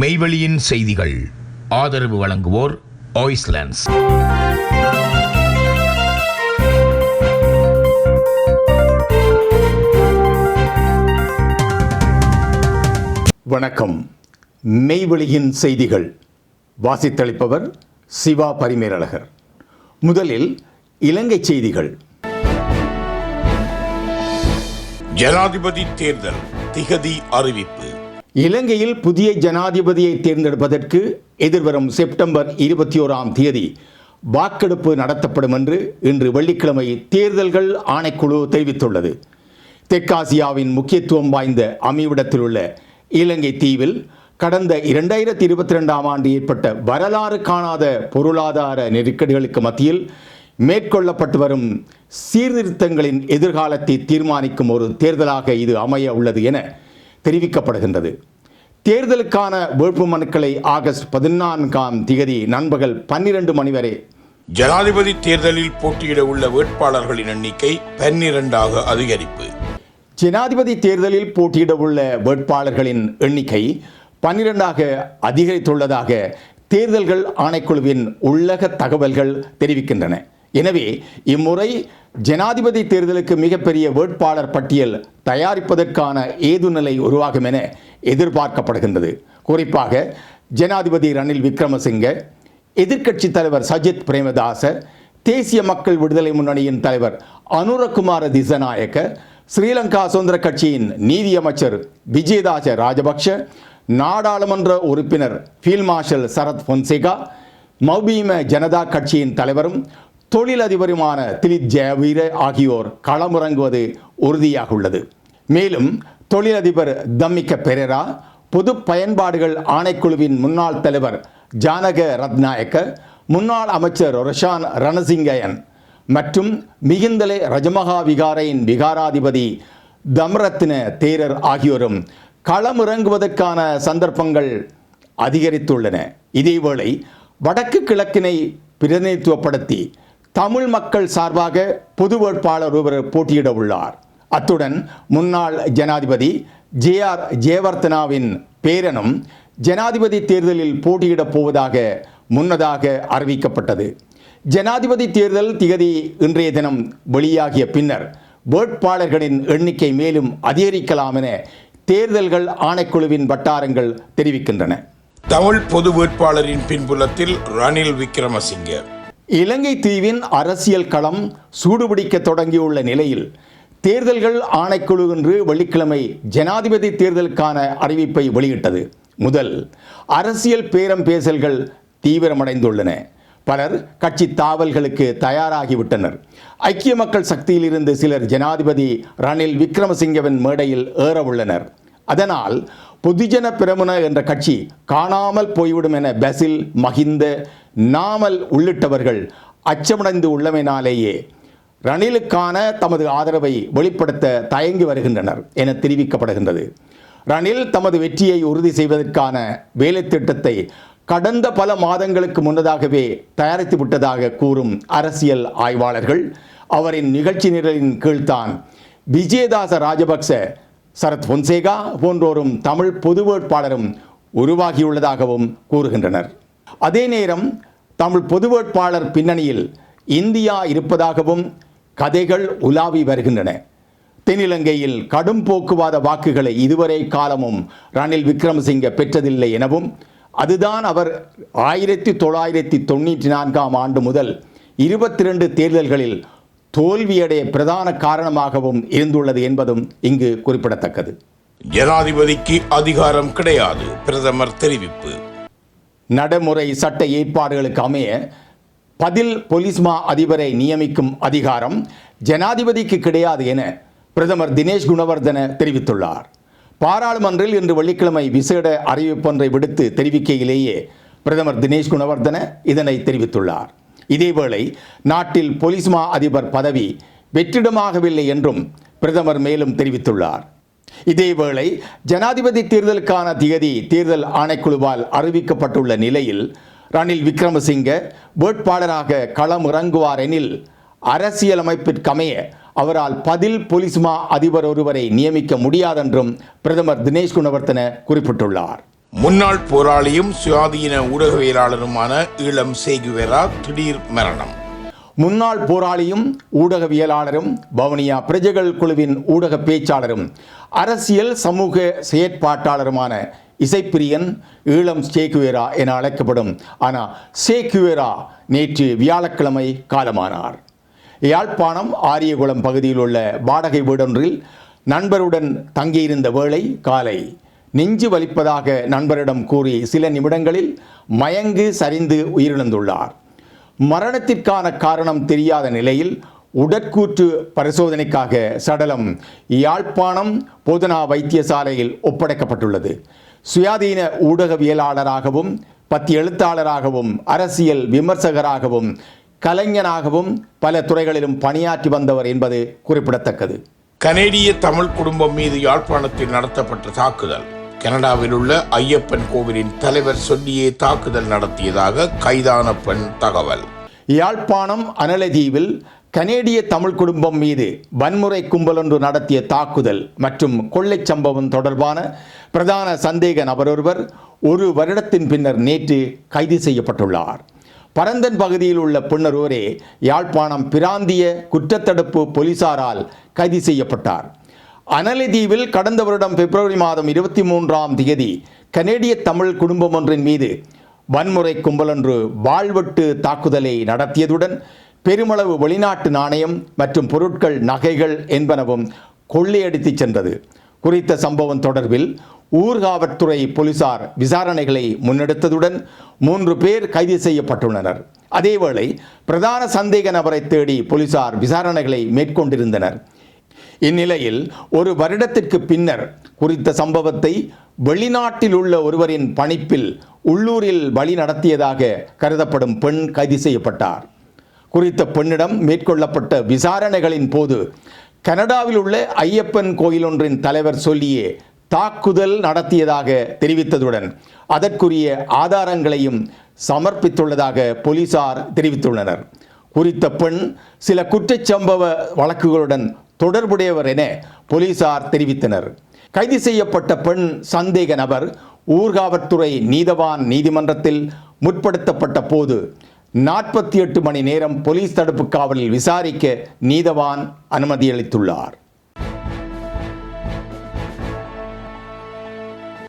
மெய்வெளியின் செய்திகள். ஆதரவு வழங்குவோர் ஆய்ஸ்லாண்ட்ஸ் வணக்கம். மெய்வெளியின் செய்திகள். வாசித்தளிப்பவர் சிவா பரிமேலழகர். முதலில் இலங்கை செய்திகள். ஜனாதிபதி தேர்தல் திகதி அறிவிப்பு. இலங்கையில் புதிய ஜனாதிபதியை தேர்ந்தெடுப்பதற்கு எதிர்வரும் செப்டம்பர் இருபத்தி ஓராம் தேதி வாக்கெடுப்பு நடத்தப்படும் என்று இன்று வெள்ளிக்கிழமை தேர்தல்கள் ஆணைக்குழு தெரிவித்துள்ளது. தெற்காசியாவின் முக்கியத்துவம் வாய்ந்த அமைவிடத்தில் உள்ள இலங்கை தீவில் கடந்த இரண்டாயிரத்தி இருபத்தி ரெண்டாம் ஆண்டு ஏற்பட்ட வரலாறு காணாத பொருளாதார நெருக்கடிகளுக்கு மத்தியில் மேற்கொள்ளப்பட்டு வரும் சீர்திருத்தங்களின் எதிர்காலத்தை தீர்மானிக்கும் ஒரு தேர்தலாக இது அமைய உள்ளது என தெரிவிக்கப்படுகின்றது. தேர்தலுக்கான வேட்புமனுக்களை ஆகஸ்ட் பதினான்காம் திகதி நண்பகல் பன்னிரண்டு மணி வரை ஜனாதிபதி தேர்தலில் போட்டியிட உள்ள வேட்பாளர்களின் எண்ணிக்கை பன்னிரண்டாக அதிகரிப்பு. ஜனாதிபதி தேர்தலில் போட்டியிட உள்ள வேட்பாளர்களின் எண்ணிக்கை பன்னிரண்டாக அதிகரித்துள்ளதாக தேர்தல்கள் ஆணைக்குழுவின் உள்ளக தகவல்கள் தெரிவிக்கின்றன. எனவே இம்முறை ஜனாதிபதி தேர்தலுக்கு மிகப்பெரிய வேட்பாளர் பட்டியல் தயாரிப்பதற்கான ஏதுநிலை உருவாகும் என எதிர்பார்க்கப்படுகின்றது. குறிப்பாக ஜனாதிபதி ரணில் விக்ரமசிங்க எதிர்க்கட்சித் தலைவர் சஜித் பிரேமதாச தேசிய மக்கள் விடுதலை முன்னணியின் தலைவர் அனுரகுமார திசநாயக்க ஸ்ரீலங்கா சுதந்திர கட்சியின் நீதியமைச்சர் விஜயதாச ராஜபக்ஷ நாடாளுமன்ற உறுப்பினர் ஃபீல்ட் மார்ஷல் சரத் பொன்சேகா மௌபீம ஜனதா கட்சியின் தலைவரும் தொழிலதிபருமான திலித் ஜெயவீர ஆகியோர் களமிறங்குவது உறுதியாக உள்ளது. மேலும் தொழிலதிபர் தம்மிக்க பெரேரா பொது பயன்பாடுகள் ஆணைக்குழுவின் முன்னாள் தலைவர் ஜானக ரத்நாயக்க முன்னாள் அமைச்சர் ரொஷான் ரணசிங்கயன் மற்றும் மிகுந்தலை ரஜமகா விகாரையின் விகாராதிபதி தம்ரத்ன தேரர் ஆகியோரும் களமிறங்குவதற்கான சந்தர்ப்பங்கள் அதிகரித்துள்ளன. இதேவேளை வடக்கு கிழக்கினை பிரதிநிதித்துவப்படுத்தி தமிழ் மக்கள் சார்பாக பொது வேட்பாளர் ஒருவர் போட்டியிட உள்ளார். அத்துடன் முன்னாள் ஜனாதிபதி ஜே ஆர் ஜெயவர்த்தனாவின் பேரனும் ஜனாதிபதி தேர்தலில் போட்டியிடப் போவதாக முன்னதாக அறிவிக்கப்பட்டது. ஜனாதிபதி தேர்தல் திகதி இன்றைய தினம் வெளியாகிய பின்னர் வேட்பாளர்களின் எண்ணிக்கை மேலும் அதிகரிக்கலாம் என தேர்தல்கள் ஆணைக்குழுவின் வட்டாரங்கள் தெரிவிக்கின்றன. தமிழ் பொது வேட்பாளரின் பின்புலத்தில் ரணில் விக்ரமசிங்க. இலங்கை தீவின் அரசியல் களம் சூடுபிடிக்க தொடங்கியுள்ள நிலையில் தேர்தல்கள் ஆணைக்குழு இன்று வெள்ளிக்கிழமை ஜனாதிபதி தேர்தலுக்கான அறிவிப்பை வெளியிட்டது. முதல் அரசியல் பேரம் பேசல்கள் தீவிரமடைந்துள்ளன. பலர் கட்சி தாவல்களுக்கு தயாராகிவிட்டனர். ஐக்கிய மக்கள் சக்தியிலிருந்து சிலர் ஜனாதிபதி ரணில் விக்ரமசிங்கவின் மேடையில் ஏறவுள்ளனர். உள்ளனர் அதனால் பொதுஜன பிரமுன என்ற கட்சி காணாமல் போய்விடும் என பசில் மகிந்த நாமல் உள்ளிட்டவர்கள் அச்சமடைந்து உள்ளமையினாலேயே ரணிலுக்கான தமது ஆதரவை வெளிப்படுத்த தயங்கி வருகின்றனர் என தெரிவிக்கப்படுகின்றது. ரணில் தமது வெற்றியை உறுதி செய்வதற்கான வேலை திட்டத்தை கடந்த பல மாதங்களுக்கு முன்னதாகவே தயாரித்து விட்டதாக கூறும் அரசியல் ஆய்வாளர்கள் அவரின் நிகழ்ச்சி நிரலின் கீழ்தான் விஜயதாச ராஜபக்ச சரத் பொன்சேகா போன்றோரும் தமிழ் பொது வேட்பாளரும் உருவாகியுள்ளதாகவும் கூறுகின்றனர். அதே நேரம் தமிழ் பொது வேட்பாளர் பின்னணியில் இந்தியா இருப்பதாகவும் கதைகள் உலாவி வருகின்றன. தென்னிலங்கையில் கடும் போக்குவாத வாக்குகளை இதுவரை காலமும் ரணில் விக்ரமசிங்க பெற்றதில்லை எனவும் அதுதான் அவர் ஆயிரத்தி தொள்ளாயிரத்தி தொண்ணூற்றி நான்காம் ஆண்டு முதல் இருபத்தி ரெண்டு தேர்தல்களில் தோல்வியடைய பிரதான காரணமாகவும் இருந்துள்ளது என்பதும் இங்கு குறிப்பிடத்தக்கது. ஜனாதிபதிக்கு அதிகாரம் கிடையாது பிரதமர் தெரிவிப்பு. நடைமுறை சட்ட ஏற்பாடுகளுக்கு அமைய பதில் பொலிஸ்மா அதிபரை நியமிக்கும் அதிகாரம் ஜனாதிபதிக்கு கிடையாது என பிரதமர் தினேஷ் குணவர்தன தெரிவித்துள்ளார். பாராளுமன்றில் இன்று வெள்ளிக்கிழமை விசேட அறிவிப்பொன்றை விடுத்து தெரிவிக்கையிலேயே பிரதமர் தினேஷ் குணவர்தன இதனை தெரிவித்துள்ளார். இதேவேளை நாட்டில் பொலிஸ்மா அதிபர் பதவி வெற்றிடமாகவில்லை என்றும் பிரதமர் மேலும் தெரிவித்துள்ளார். இதேவேளை ஜனாதிபதி தேர்தலுக்கான திகதி தேர்தல் ஆணைக்குழுவால் அறிவிக்கப்பட்டுள்ள நிலையில் ரணில் விக்ரமசிங்க வேட்பாளராக களம் இறங்குவார் எனில் அரசியலமைப்பிற்கமைய அவரால் பதில் பொலிஸ்மா அதிபர் ஒருவரை நியமிக்க முடியாதென்றும் பிரதமர் தினேஷ் குணவர்த்தன குறிப்பிட்டுள்ளார். முன்னாள் போராளியும் சுயாதீன ஊடகவியலாளருமான ஈழம் சேகுவேரா திடீர் மரணம். முன்னாள் போராளியும் ஊடகவியலாளரும் பவனியா பிரஜைகள் குழுவின் ஊடக பேச்சாளரும் அரசியல் சமூக செயற்பாட்டாளருமான இசைப்பிரியன் ஈழம் சேக்குவேரா என அழைக்கப்படும். ஆனால் சேக்குவேரா நேற்று வியாழக்கிழமை காலமானார். யாழ்ப்பாணம் ஆரியகுளம் பகுதியில் உள்ள வாடகை வீடொன்றில் நண்பருடன் தங்கியிருந்த வேளை காலை நெஞ்சு வலிப்பதாக நண்பரிடம் கூறி சில நிமிடங்களில் மயங்கு சரிந்து உயிரிழந்துள்ளார். மரணத்திற்கான காரணம் தெரியாத நிலையில் உடற்கூற்று பரிசோதனைக்காக சடலம் யாழ்ப்பாணம் போதனா வைத்தியசாலையில் ஒப்படைக்கப்பட்டுள்ளது. சுயாதீன ஊடகவியலாளராகவும் பத்தி எழுத்தாளராகவும் அரசியல் விமர்சகராகவும் கலைஞனாகவும் பல துறைகளிலும் பணியாற்றி வந்தவர் என்பது குறிப்பிடத்தக்கது. கனேடிய தமிழ் குடும்பம் மீது யாழ்ப்பாணத்தில் நடத்தப்பட்ட தாக்குதல். கனடாவில் உள்ள ஐயப்பன் கோவிலின் தலைவர் சொல்லியே தாக்குதல் நடத்தியதாக கைதான பெண் தகவல். யாழ்ப்பாணம் அனலதீவில் கனேடிய தமிழ் குடும்பம் மீது வன்முறை கும்பல் ஒன்று நடத்திய தாக்குதல் மற்றும் கொள்ளைச் சம்பவம் தொடர்பான பிரதான சந்தேக நபரொருவர் ஒரு வருடத்தின் பின்னர் நேற்று கைது செய்யப்பட்டுள்ளார். பரந்தன் பகுதியில் உள்ள பின்னரொருவரே யாழ்ப்பாணம் பிராந்திய குற்றத்தடுப்பு போலீசாரால் கைது செய்யப்பட்டார். அனலிதீவில் கடந்த வருடம் பிப்ரவரி மாதம் இருபத்தி மூன்றாம் தேதி கனேடிய தமிழ் குடும்பம் ஒன்றின் மீது வன்முறை கும்பலொன்று வாழ்வெட்டு தாக்குதலை நடத்தியதுடன் பெருமளவு வெளிநாட்டு நாணயம் மற்றும் பொருட்கள் நகைகள் என்பனவும் கொள்ளையடித்துச் சென்றது. குறித்த சம்பவம் தொடர்பில் ஊர்காவற்துறை போலீசார் விசாரணைகளை முன்னெடுத்ததுடன் மூன்று பேர் கைது செய்யப்பட்டுள்ளனர். அதேவேளை பிரதான சந்தேக நபரை தேடி போலீசார் விசாரணைகளை மேற்கொண்டிருந்தனர். இந்நிலையில் ஒரு வருடத்திற்கு பின்னர் குறித்த சம்பவத்தை வெளிநாட்டில் உள்ள ஒருவரின் பணிப்பில் உள்ளூரில் வழி நடத்தியதாக கருதப்படும் பெண் கைது செய்யப்பட்டார். குறித்த பெண்ணிடம் மேற்கொள்ளப்பட்ட விசாரணைகளின் போது கனடாவில் உள்ள ஐயப்பன் கோயில் ஒன்றின் தலைவர் சொல்லியே தாக்குதல் நடத்தியதாக தெரிவித்ததுடன் அதற்குரிய ஆதாரங்களையும் சமர்ப்பித்துள்ளதாக போலீசார் தெரிவித்துள்ளனர். குறித்த பெண் சில குற்றச்சம்பவ வழக்குகளுடன் தொடர்புடையவர் என போலீசார் தெரிவித்தனர். கைது செய்யப்பட்ட பெண் சந்தேக நபர் ஊர்காவற்துறை நீதவான் நீதிமன்றத்தில் முற்படுத்தப்பட்ட போது நாற்பத்தி எட்டு மணி நேரம் போலீஸ் தடுப்பு காவலில் விசாரிக்க நீதவான் அனுமதியளித்துள்ளார்.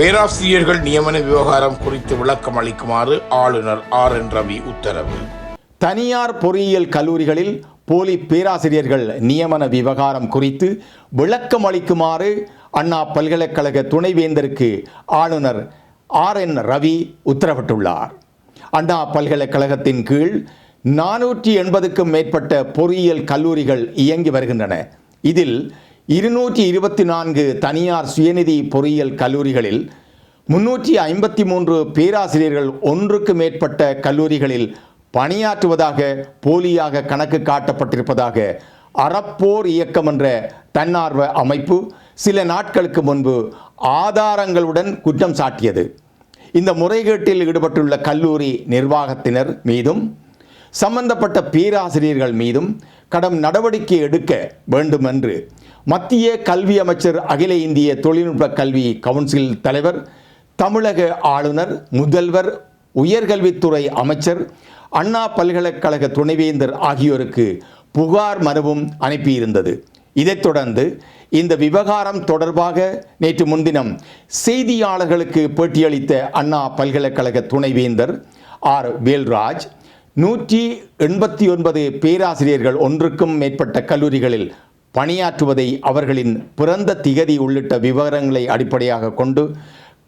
பேராசிரியர்கள் நியமன விவகாரம் குறித்து விளக்கம் அளிக்குமாறு ஆளுநர் ஆர் என் ரவி உத்தரவு. தனியார் பொறியியல் கல்லூரிகளில் போலி பேராசிரியர்கள் நியமன விவகாரம் குறித்து விளக்கம் அளிக்குமாறு அண்ணா பல்கலைக்கழக துணைவேந்தருக்கு ஆளுநர் ஆர் என் ரவி உத்தரவிட்டுள்ளார். அண்ணா பல்கலைக்கழகத்தின் கீழ் நானூற்றி எண்பதுக்கும் மேற்பட்ட பொறியியல் கல்லூரிகள் இயங்கி வருகின்றன. இதில் இருநூற்றி இருபத்தி நான்கு தனியார் சுயநிதி பொறியியல் கல்லூரிகளில் முன்னூற்றி ஐம்பத்தி மூன்று பேராசிரியர்கள் ஒன்றுக்கு மேற்பட்ட கல்லூரிகளில் பணியாற்றுவதாக போலியாக கணக்கு காட்டப்பட்டிருப்பதாக அறப்போர் இயக்கம் என்ற தன்னார்வ அமைப்பு சில நாட்களுக்கு முன்பு ஆதாரங்களுடன் குற்றம் சாட்டியது. இந்த முறைகேட்டில் ஈடுபட்டுள்ள கல்லூரி நிர்வாகத்தினர் மீதும் சம்பந்தப்பட்ட பேராசிரியர்கள் மீதும் கடும் நடவடிக்கை எடுக்க வேண்டும் என்று மத்திய கல்வி அமைச்சர் அகில இந்திய தொழில்நுட்ப கல்வி கவுன்சில் தலைவர் தமிழக ஆளுநர் முதல்வர் உயர்கல்வித்துறை அமைச்சர் அண்ணா பல்கலைக்கழக துணைவேந்தர் ஆகியோருக்கு புகார் மனுவும் அனுப்பியிருந்தது. இதைத் தொடர்ந்து இந்த விவகாரம் தொடர்பாக நேற்று முன்தினம் செய்தியாளர்களுக்கு பேட்டியளித்த அண்ணா பல்கலைக்கழக துணைவேந்தர் ஆர். வேல்ராஜ் நூற்றி எண்பத்தி ஒன்பது பேராசிரியர்கள் ஒன்றுக்கும் மேற்பட்ட கல்லூரிகளில் பணியாற்றுவதை அவர்களின் பிறந்த திகதி உள்ளிட்ட விவரங்களை அடிப்படையாக கொண்டு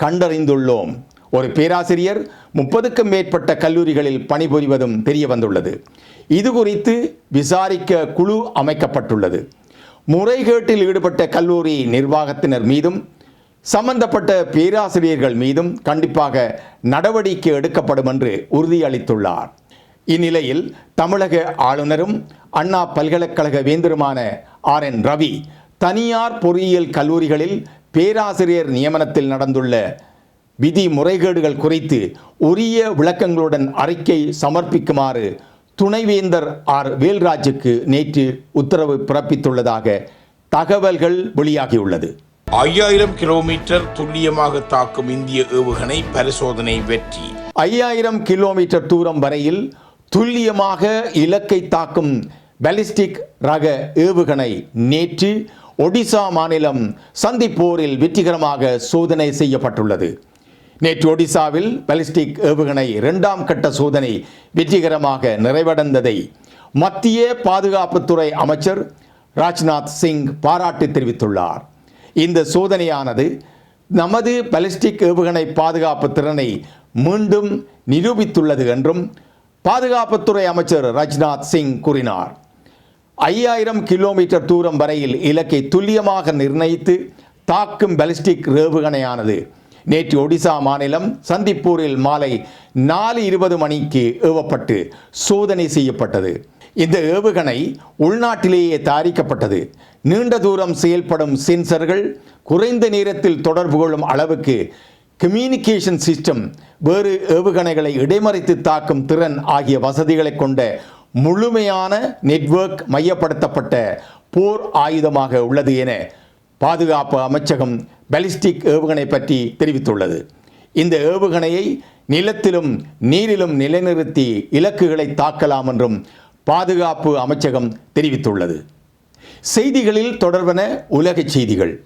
கண்டறிந்துள்ளோம். ஒரு பேராசிரியர் முப்பதுக்கும் மேற்பட்ட கல்லூரிகளில் பணிபுரிவதும் தெரிய வந்துள்ளது இது குறித்து விசாரிக்க குழு அமைக்கப்பட்டுள்ளது. முறைகேட்டில் ஈடுபட்ட கல்லூரி நிர்வாகத்தினர் மீதும் சம்பந்தப்பட்ட பேராசிரியர்கள் மீதும் கண்டிப்பாக நடவடிக்கை எடுக்கப்படும் என்று உறுதியளித்துள்ளார். இந்நிலையில் தமிழக ஆளுநரும் அண்ணா பல்கலைக்கழக வேந்தருமான ஆர். என். ரவி தனியார் பொறியியல் கல்லூரிகளில் பேராசிரியர் நியமனத்தில் நடந்துள்ள விதி முறைகேடுகள் குறித்து உரிய விளக்கங்களுடன் அறிக்கை சமர்ப்பிக்குமாறு துணைவேந்தர் ஆர். வேல்ராஜுக்கு நேற்று உத்தரவு பிறப்பித்துள்ளதாக தகவல்கள் வெளியாகியுள்ளது. ஐயாயிரம் கிலோமீட்டர் துல்லியமாக தாக்கும் இந்திய ஏவுகணை பரிசோதனை வெற்றி. ஐயாயிரம் கிலோமீட்டர் தூரம் வரையில் துல்லியமாக இலக்கை தாக்கும் பாலிஸ்டிக் ரக ஏவுகணை நேற்று ஒடிசா மாநிலம் சந்திப்போரில் வெற்றிகரமாக சோதனை செய்யப்பட்டுள்ளது. நேற்று ஒடிசாவில் பலிஸ்டிக் ஏவுகணை இரண்டாம் கட்ட சோதனை வெற்றிகரமாக நிறைவடைந்ததை மத்திய பாதுகாப்புத்துறை அமைச்சர் ராஜ்நாத் சிங் பாராட்டு தெரிவித்துள்ளார். இந்த சோதனையானது நமது பலிஸ்டிக் ஏவுகணை பாதுகாப்பு திறனை மீண்டும் நிரூபித்துள்ளது என்றும் பாதுகாப்புத்துறை அமைச்சர் ராஜ்நாத் சிங் கூறினார். ஐயாயிரம் கிலோமீட்டர் தூரம் வரையில் இலக்கை துல்லியமாக நிர்ணயித்து தாக்கும் பலிஸ்டிக் ஏவுகணையானது நேற்று ஒடிசா மாநிலம் சந்திப்பூரில் மாலை நாலு இருபது மணிக்கு ஏவப்பட்டு சோதனை செய்யப்பட்டது. இந்த ஏவுகணை உள்நாட்டிலேயே தயாரிக்கப்பட்டது. நீண்ட தூரம் செயல்படும் சென்சர்கள் குறைந்த நேரத்தில் தொடர்பு கொள்ளும் அளவுக்கு கம்யூனிகேஷன் சிஸ்டம் வேறு ஏவுகணைகளை இடைமறித்து தாக்கும் திறன் ஆகிய வசதிகளை கொண்ட முழுமையான நெட்வொர்க் மையப்படுத்தப்பட்ட போர் ஆயுதமாக உள்ளது என பாதுகாப்பு அமைச்சகம் பாலிஸ்டிக் ஏவுகணை பற்றி தெரிவித்துள்ளது. இந்த ஏவுகணையை நிலத்திலும் நீரிலும் நிலைநிறுத்தி இலக்குகளை தாக்கலாம் என்றும் பாதுகாப்பு அமைச்சகம் தெரிவித்துள்ளது. செய்திகளில் தொடர்பன உலகச் செய்திகள்.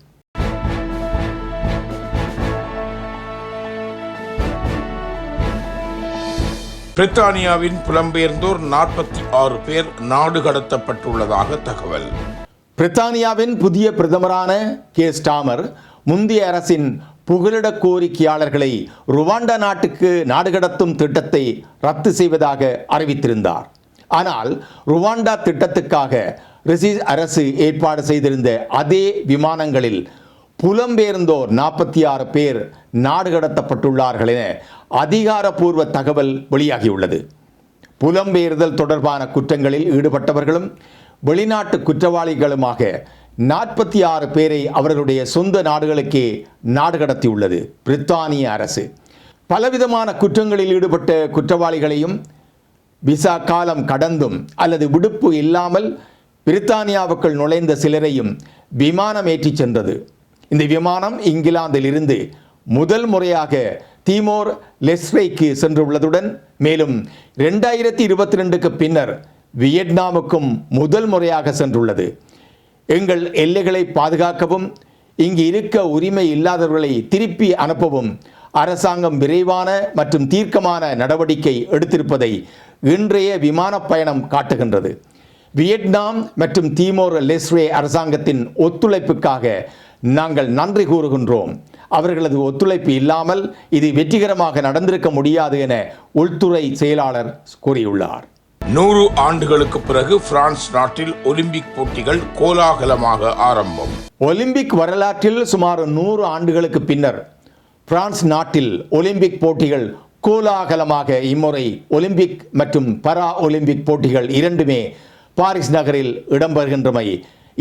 பிரித்தானியாவின் புலம்பெயர்ந்தோர் நாற்பத்தி ஆறு பேர் நாடு கடத்தப்பட்டுள்ளதாக தகவல். பிரித்தானியாவின் புதிய பிரதமரான கே. ஸ்டாமர் முந்தைய அரசின் புகலிட கோரிக்கையாளர்களை ருவாண்டா நாட்டுக்கு நாடுகடத்தும் திட்டத்தை ரத்து செய்வதாக அறிவித்திருந்தார். ஆனால் ருவாண்டா திட்டத்துக்காக ரிசி அரசு ஏற்பாடு செய்திருந்த அதே விமானங்களில் புலம்பெயர்ந்தோர் நாற்பத்தி ஆறு பேர் நாடு கடத்தப்பட்டுள்ளார்கள் என அதிகாரப்பூர்வ தகவல் வெளியாகியுள்ளது. புலம்பெயர்தல் தொடர்பான குற்றங்களில் ஈடுபட்டவர்களும் வெளிநாட்டு குற்றவாளிகளுமாக நாற்பத்தி ஆறு பேரை அவர்களுடைய சொந்த நாடுகளுக்கே நாடு கடத்தியுள்ளது பிரித்தானிய அரசு. பலவிதமான குற்றங்களில் ஈடுபட்ட குற்றவாளிகளையும் விசா காலம் கடந்தும் அல்லது விடுப்பு இல்லாமல் பிரித்தானியாவுக்குள் நுழைந்த சிலரையும் விமானம் ஏற்றிச் சென்றது. இந்த விமானம் இங்கிலாந்திலிருந்து முதல் முறையாக தீமோர் லெஸ்ரேக்கு சென்றுள்ளதுடன் மேலும் ரெண்டாயிரத்தி இருபத்தி ரெண்டுக்கு பின்னர் வியட்நாமுக்கும் முதல் முறையாக சென்றுள்ளது. எங்கள் எல்லைகளை பாதுகாக்கவும் இங்கு இருக்க உரிமை இல்லாதவர்களை திருப்பி அனுப்பவும் அரசாங்கம் விரைவான மற்றும் தீர்க்கமான நடவடிக்கை எடுத்திருப்பதை இன்றைய விமானப் பயணம் காட்டுகின்றது. வியட்நாம் மற்றும் தீமோர் லெஸ்ரே அரசாங்கத்தின் ஒத்துழைப்புக்காக நாங்கள் நன்றி கூறுகின்றோம். அவர்களது ஒத்துழைப்பு இல்லாமல் இது வெற்றிகரமாக நடந்திருக்க முடியாது என உள்துறை செயலாளர் கூறியுள்ளார். நூறு ஆண்டுகளுக்கு பிறகு பிரான்ஸ் நாட்டில் ஒலிம்பிக் போட்டிகள் கோலாகலமாக ஆரம்பம். ஒலிம்பிக் வரலாற்றில் சுமார் நூறு ஆண்டுகளுக்கு பின்னர் பிரான்ஸ் நாட்டில் ஒலிம்பிக் போட்டிகள் கோலாகலமாக இம்முறை ஒலிம்பிக் மற்றும் பரா ஒலிம்பிக் போட்டிகள் இரண்டுமே பாரிஸ் நகரில் இடம்பெறுகின்றமை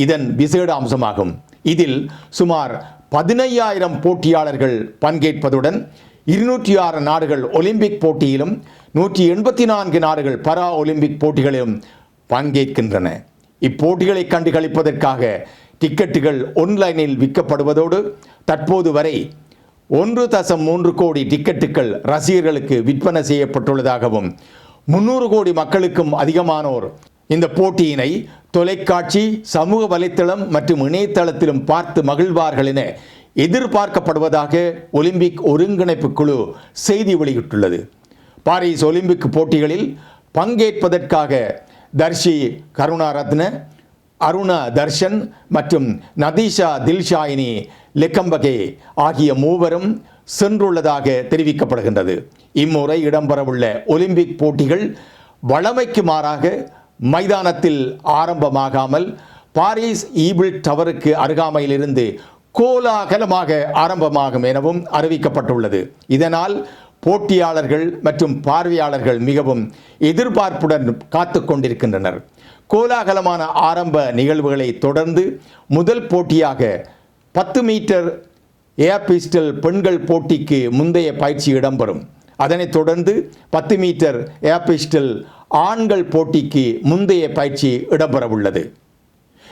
இதன் விசேட அம்சமாகும். இதில் சுமார் பதினையாயிரம் போட்டியாளர்கள் பங்கேற்பதுடன் இருநூற்றி ஆறு நாடுகள் ஒலிம்பிக் போட்டியிலும் நூற்றி எண்பத்தி நான்கு நாடுகள் பரா ஒலிம்பிக் போட்டிகளிலும் பங்கேற்கின்றன. இப்போட்டிகளை கண்டு கழிப்பதற்காக டிக்கெட்டுகள் ஒன்லைனில் விற்கப்படுவதோடு தற்போது வரை ஒன்று தசம் மூன்று கோடி டிக்கெட்டுகள் ரசிகர்களுக்கு விற்பனை செய்யப்பட்டுள்ளதாகவும் முன்னூறு கோடி மக்களுக்கும் அதிகமானோர் இந்த போட்டியினை தொலைக்காட்சி சமூக வலைத்தளம் மற்றும் இணையதளத்திலும் பார்த்து மகிழ்வார்கள் என எதிர்பார்க்கப்படுவதாக ஒலிம்பிக் ஒருங்கிணைப்பு குழு செய்தி வெளியிட்டுள்ளது. பாரிஸ் ஒலிம்பிக் போட்டிகளில் பங்கேற்பதற்காக தர்ஷி கருணாரத்ன அருணா தர்ஷன் மற்றும் நதீஷா தில்ஷாயினி லெக்கம்பகே ஆகிய மூவரும் சென்றுள்ளதாக தெரிவிக்கப்படுகின்றது. இம்முறை இடம்பெறவுள்ள ஒலிம்பிக் போட்டிகள் வளமைக்கு மாறாக மைதானத்தில் ஆரம்பமாகாமல் பாரிஸ் ஈபிள் டவருக்கு அருகாமையிலிருந்து கோலாகலமாக ஆரம்பமாகும் எனவும் அறிவிக்கப்பட்டுள்ளது. இதனால் போட்டியாளர்கள் மற்றும் பார்வையாளர்கள் மிகவும் எதிர்பார்ப்புடன் காத்து கொண்டிருக்கின்றனர். கோலாகலமான ஆரம்ப நிகழ்வுகளை தொடர்ந்து முதல் போட்டியாக பத்து மீட்டர் ஏர் பிஸ்டல் பெண்கள் போட்டிக்கு முந்தைய பயிற்சி இடம்பெறும். அதனைத் தொடர்ந்து பத்து மீட்டர் ஏர் பிஸ்டல் ஆண்கள் போட்டிக்கு முந்தைய பயிற்சி இடம்பெறவுள்ளது.